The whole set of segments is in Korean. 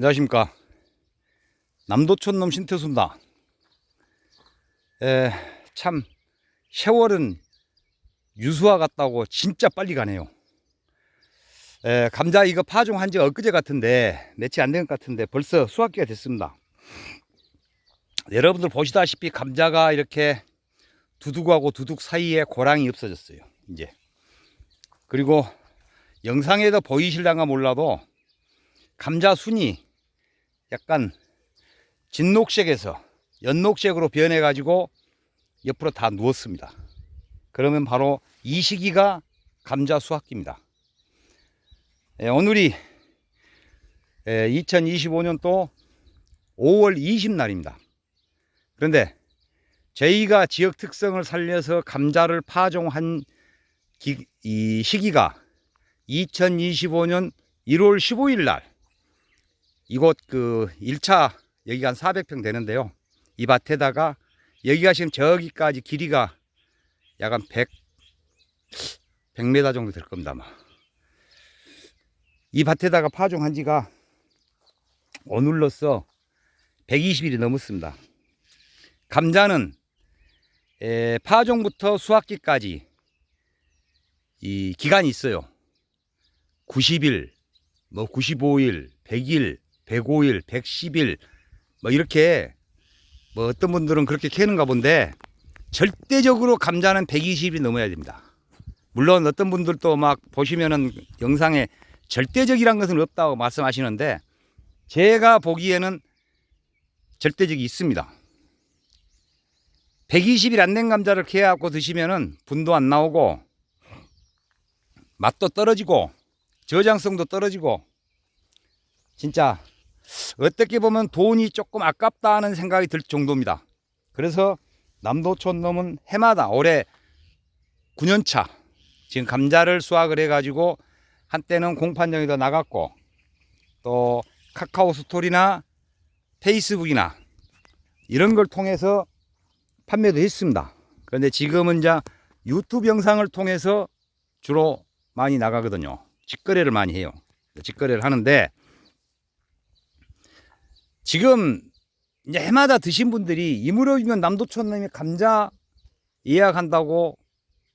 안녕하십니까. 남도촌 놈 신태수입니다. 에, 참, 세월은 유수와 같다고 진짜 빨리 가네요. 에, 감자 이거 파종한 지 엊그제 같은데, 며칠 안 된 것 같은데, 벌써 수확기가 됐습니다. 여러분들 보시다시피 감자가 이렇게 두둑하고 두둑 사이에 고랑이 없어졌어요. 이제. 그리고 영상에도 보이실랑가 몰라도 감자 순이 약간 진녹색에서 연녹색으로 변해 가지고 옆으로 다 누웠습니다. 그러면 바로 이 시기가 감자 수확기입니다. 예, 오늘이 2025년 또 5월 20날입니다. 그런데 저희가 지역 특성을 살려서 감자를 파종한 기- 이 시기가 2025년 1월 15일 날 이곳 그 1차 여기가 한 400평 되는데요. 이 밭에다가 여기가 지금 저기까지 길이가 약한 100, 100m 정도 될 겁니다. 아마. 이 밭에다가 파종한 지가 오늘로써 120일이 넘었습니다. 감자는 에, 파종부터 수확기까지 이 기간이 있어요. 90일, 뭐 95일, 100일, 105일, 110일 뭐 이렇게 뭐 어떤 분들은 그렇게 캐는가 본데 절대적으로 감자는 120일이 넘어야 됩니다. 물론 어떤 분들도 막 보시면은 영상에 절대적이란 것은 없다고 말씀하시는데 제가 보기에는 절대적이 있습니다. 120일 안 된 감자를 캐갖고 드시면은 분도 안 나오고 맛도 떨어지고 저장성도 떨어지고 진짜 어떻게 보면 돈이 조금 아깝다 하는 생각이 들 정도입니다. 그래서 남도촌 놈은 해마다 올해 9년차 지금 감자를 수확을 해가지고 한때는 공판장에도 나갔고 또 카카오 스토리나 페이스북이나 이런 걸 통해서 판매도 했습니다. 그런데 지금은 이제 유튜브 영상을 통해서 주로 많이 나가거든요. 직거래를 많이 해요. 직거래를 하는데 지금 이제 해마다 드신 분들이 이무렵이면 남도촌님이 감자 예약한다고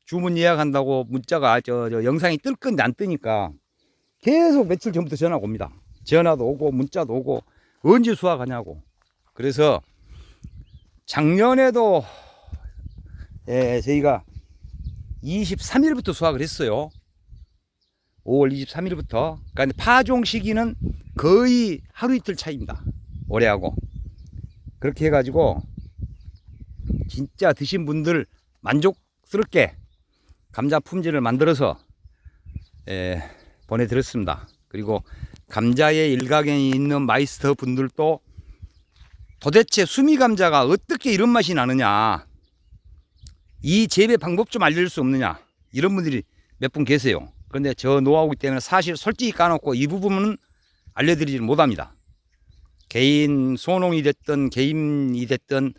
주문 예약한다고 문자가 저, 저 영상이 뜰 건데 안 뜨니까 계속 며칠 전부터 전화가 옵니다. 전화도 오고 문자도 오고 언제 수확하냐고. 그래서 작년에도 예, 저희가 23일부터 수확을 했어요. 5월 23일부터. 그러니까 파종 시기는 거의 하루 이틀 차이입니다. 올해하고. 그렇게 해가지고 진짜 드신 분들 만족스럽게 감자 품질을 만들어서 예, 보내드렸습니다. 그리고 감자의 일각에 있는 마이스터 분들도 도대체 수미 감자가 어떻게 이런 맛이 나느냐 이 재배 방법 좀 알려줄 수 없느냐 이런 분들이 몇 분 계세요. 그런데 저 노하우기 때문에 사실 솔직히 까놓고 이 부분은 알려드리지 못합니다. 개인 소농이 됐든 개인이 됐든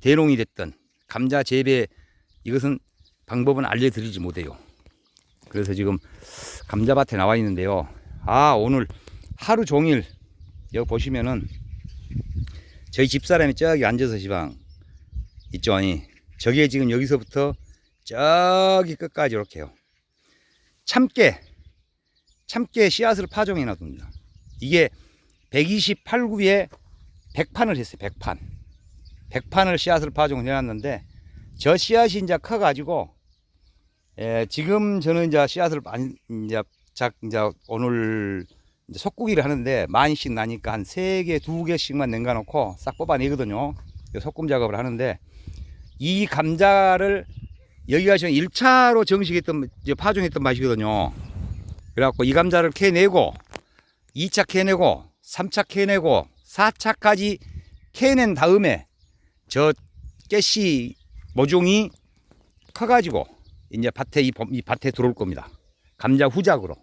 대농이 됐든 감자 재배 이것은 방법은 알려드리지 못해요. 그래서 지금 감자밭에 나와 있는데요. 아 오늘 하루 종일 여기 보시면은 저희 집사람이 저기 앉아서 지방 있죠 아니 저게 지금 여기서부터 저기 끝까지 이렇게 요. 참깨 참깨 씨앗을 파종해 놔둡니다. 이게 128구에 100판을 했어요. 100판. 100판을 씨앗을 파종을 해놨는데 저 씨앗이 이제 커 가지고 예, 지금 저는 이제 씨앗을 이제 자 이제 오늘 이제 속구기를 하는데 많이씩 나니까 한 세 개, 두 개씩만 냉가 놓고 싹 뽑아내거든요. 이 소금 작업을 하는데 이 감자를 여기가 지금 1차로 정식했던 파종했던 맛이거든요. 그래갖고 이 감자를 캐내고 2차 캐내고 3차 캐내고 4차까지 캐낸 다음에 저 깨씨 모종이 커가지고 이제 밭에 이, 봄- 이 밭에 들어올 겁니다. 감자 후작으로.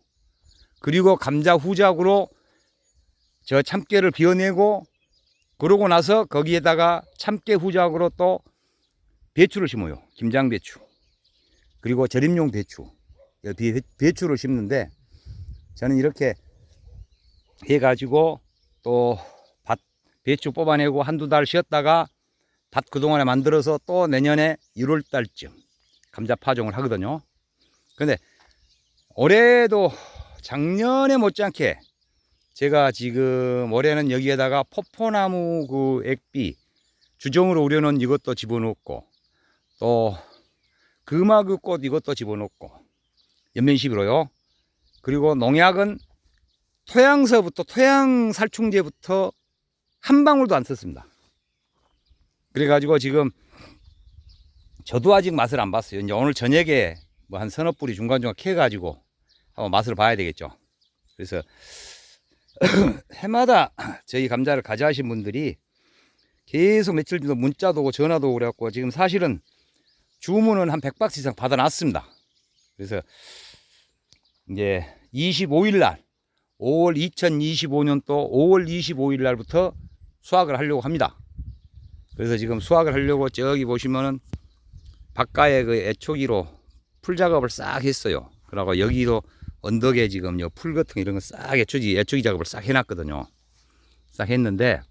그리고 감자 후작으로 저 참깨를 비워내고 그러고 나서 거기에다가 참깨 후작으로 또 배추를 심어요. 김장 배추. 그리고 절임용 배추. 이 배- 배추를 심는데 저는 이렇게 해가지고 또 밭 배추 뽑아내고 한두 달 쉬었다가 밭 그동안에 만들어서 또 내년에 1월 달쯤 감자 파종을 하거든요. 근데 올해도 작년에 못지않게 제가 지금 올해는 여기에다가 포포나무 그 액비 주종으로 우려놓은 이것도 집어넣고 또 금화그 꽃 이것도 집어넣고 연면식으로요. 그리고 농약은 토양서부터 토양 살충제부터 한 방울도 안 썼습니다. 그래가지고 지금 저도 아직 맛을 안 봤어요. 이제 오늘 저녁에 뭐 한 서너 뿌리 중간중간 캐가지고 한번 맛을 봐야 되겠죠. 그래서 해마다 저희 감자를 가져가신 분들이 계속 며칠 전에 문자도 오고 전화도 오고 그래갖고 지금 사실은 주문은 한 100박스 이상 받아놨습니다. 그래서 이제 25일 날 5월 2025년도 5월 25일 날부터 수확을 하려고 합니다. 그래서 지금 수확을 하려고 저기 보시면은 바깥에 그 애초기로 풀 작업을 싹 했어요. 그러고 여기도 언덕에 지금 요풀 같은 거 이런 거 싹 애초기 애초기 작업을 싹 해놨거든요. 싹 했는데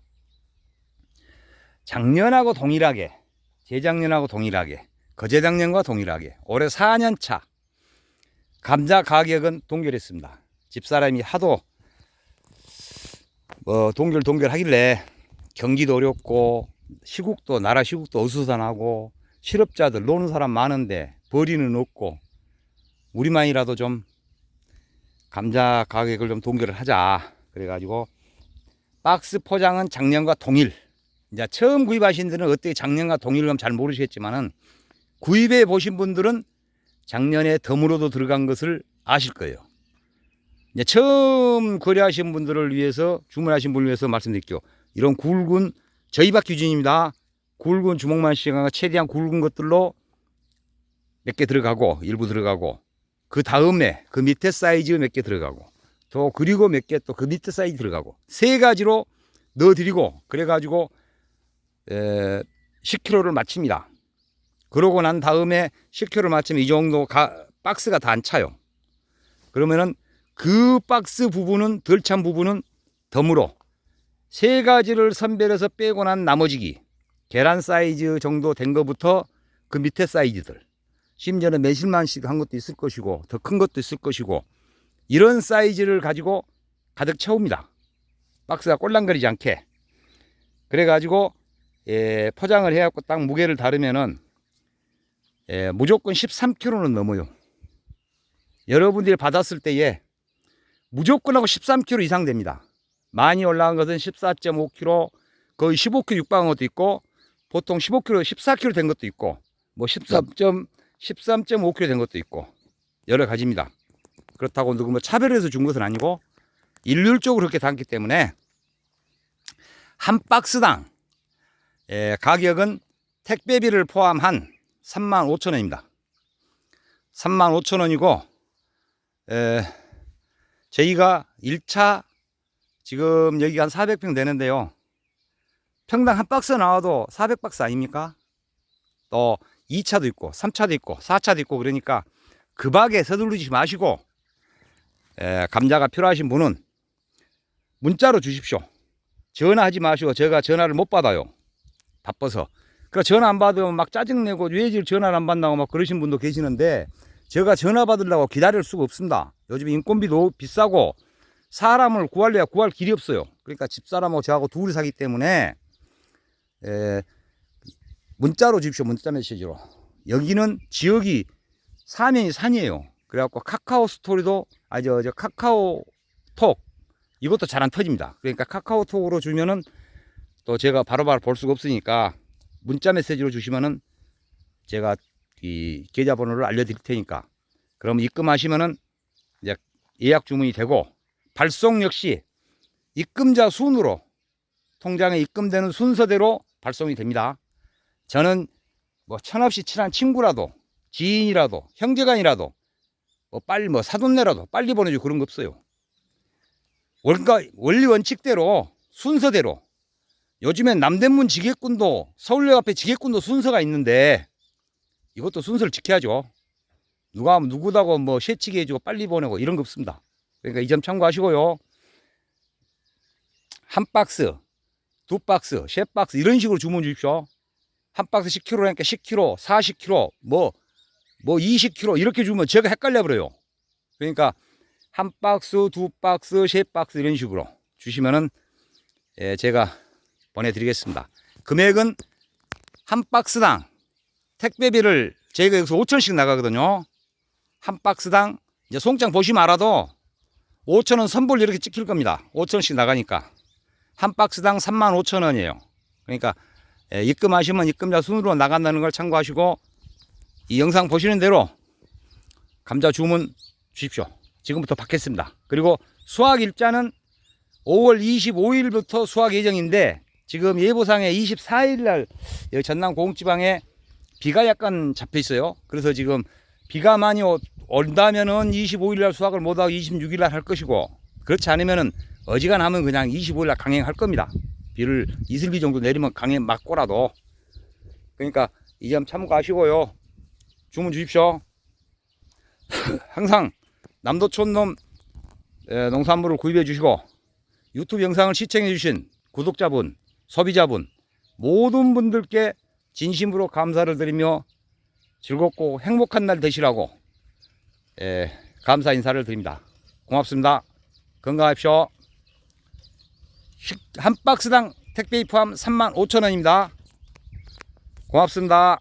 작년하고 동일하게 재작년하고 동일하게 거재작년과 동일하게 올해 4년 차 감자 가격은 동결했습니다. 집사람이 하도 뭐 동결 동결 하길래 경기도 어렵고 시국도 나라 시국도 어수선하고 실업자들 노는 사람 많은데 벌이는 없고 우리만이라도 좀 감자 가격을 좀 동결을 하자 그래가지고 박스 포장은 작년과 동일 이제 처음 구입하신 분들은 어떻게 작년과 동일감 잘 모르시겠지만은 구입해 보신 분들은 작년에 덤으로도 들어간 것을 아실 거예요. 이제 처음 거래하신 분들을 위해서 주문하신 분을 위해서 말씀드릴게요. 이런 굵은 저희 밭 기준입니다. 굵은 주먹만 시간가 최대한 굵은 것들로 몇 개 들어가고 일부 들어가고 그 다음에 그 밑에 사이즈 몇 개 들어가고 또 그리고 몇 개 또 그 밑에 사이즈 들어가고 세 가지로 넣어드리고 그래가지고 에, 10kg를 마칩니다. 그러고 난 다음에 10kg를 마치면 이 정도 가, 박스가 다 안 차요. 그러면은 그 박스 부분은 덜 찬 부분은 덤으로 세 가지를 선별해서 빼고 난 나머지기 계란 사이즈 정도 된 것부터 그 밑에 사이즈들 심지어는 몇십만씩 한 것도 있을 것이고 더 큰 것도 있을 것이고 이런 사이즈를 가지고 가득 채웁니다. 박스가 꼴랑거리지 않게 그래 가지고 예, 포장을 해갖고 딱 무게를 다르면은 예, 무조건 13kg는 넘어요. 여러분들이 받았을 때에 무조건 하고 13kg 이상 됩니다. 많이 올라간 것은 14.5kg, 거의 15kg 육박한 것도 있고, 보통 15kg, 14kg 된 것도 있고, 뭐 13. 13.5kg 된 것도 있고, 여러 가지입니다. 그렇다고 누구 뭐 차별해서 준 것은 아니고, 일률적으로 그렇게 담기 때문에, 한 박스당, 예, 가격은 택배비를 포함한 3만 5천 원입니다. 3만 5천 원이고, 에, 저희가 1차 지금 여기가 한 400평 되는데요. 평당 한 박스 나와도 400박스 아닙니까? 또 2차도 있고 3차도 있고 4차도 있고 그러니까 급하게 서두르지 마시고 에, 감자가 필요하신 분은 문자로 주십시오. 전화하지 마시고 제가 전화를 못 받아요. 바빠서. 그러니까 전화 안 받으면 막 짜증내고 왜 전화를 안 받나고 막 그러신 분도 계시는데 제가 전화 받으려고 기다릴 수가 없습니다. 요즘 인건비도 비싸고 사람을 구하려야 구할 길이 없어요. 그러니까 집사람하고 저하고 둘이 사기 때문에 에, 문자로 주십시오. 문자 메시지로. 여기는 지역이 사면이 산이에요. 그래갖고 카카오 스토리도 아니 저, 저 카카오 톡 이것도 잘 안 터집니다. 그러니까 카카오 톡으로 주면은 또 제가 바로바로 볼 수가 없으니까 문자 메시지로 주시면은 제가 이 계좌번호를 알려드릴 테니까 그럼 입금하시면은 이제 예약 주문이 되고 발송 역시 입금자 순으로 통장에 입금되는 순서대로 발송이 됩니다. 저는 뭐 천없이 친한 친구라도 지인이라도 형제간이라도 뭐 빨리 뭐 사돈네라도 빨리 보내주고 그런 거 없어요. 그러니까 원리 원칙대로 순서대로 요즘엔 남대문 지게꾼도 서울역 앞에 지게꾼도 순서가 있는데 이것도 순서를 지켜야죠. 누가 누구다고 뭐 쉐치게 해주고 빨리 보내고 이런 거 없습니다. 그러니까 이 점 참고하시고요. 한 박스, 두 박스, 세 박스 이런 식으로 주문 주십시오. 한 박스 10kg니까 10kg, 40kg, 뭐, 뭐 20kg 이렇게 주면 제가 헷갈려 버려요. 그러니까 한 박스, 두 박스, 세 박스 이런 식으로 주시면은 예, 제가 보내드리겠습니다. 금액은 한 박스당 택배비를 저희가 여기서 5천원씩 나가거든요. 한 박스당 이제 송장 보시면 알아도 5천원 선불 이렇게 찍힐 겁니다. 5천원씩 나가니까 한 박스당 3만 5천 원이에요. 그러니까 예, 입금하시면 입금자 순으로 나간다는 걸 참고하시고 이 영상 보시는 대로 감자 주문 주십시오. 지금부터 받겠습니다. 그리고 수확 일자는 5월 25일부터 수확 예정인데 지금 예보상에 24일 날 전남 고흥지방에 비가 약간 잡혀 있어요. 그래서 지금 비가 많이 오- 온다면은 25일 날 수확을 못 하고 26일 날 할 것이고 그렇지 않으면은 어지간하면 그냥 25일 날 강행할 겁니다. 비를 이슬비 정도 내리면 강행 맞고라도 그러니까 이 점 참고하시고요. 주문 주십시오. 항상 남도촌놈 에, 농산물을 구입해 주시고 유튜브 영상을 시청해 주신 구독자분, 소비자분 모든 분들께 진심으로 감사를 드리며 즐겁고 행복한 날 되시라고 에, 감사 인사를 드립니다. 고맙습니다. 건강하십시오. 식- 한 박스당 택배 포함 3만 5천 원입니다. 고맙습니다.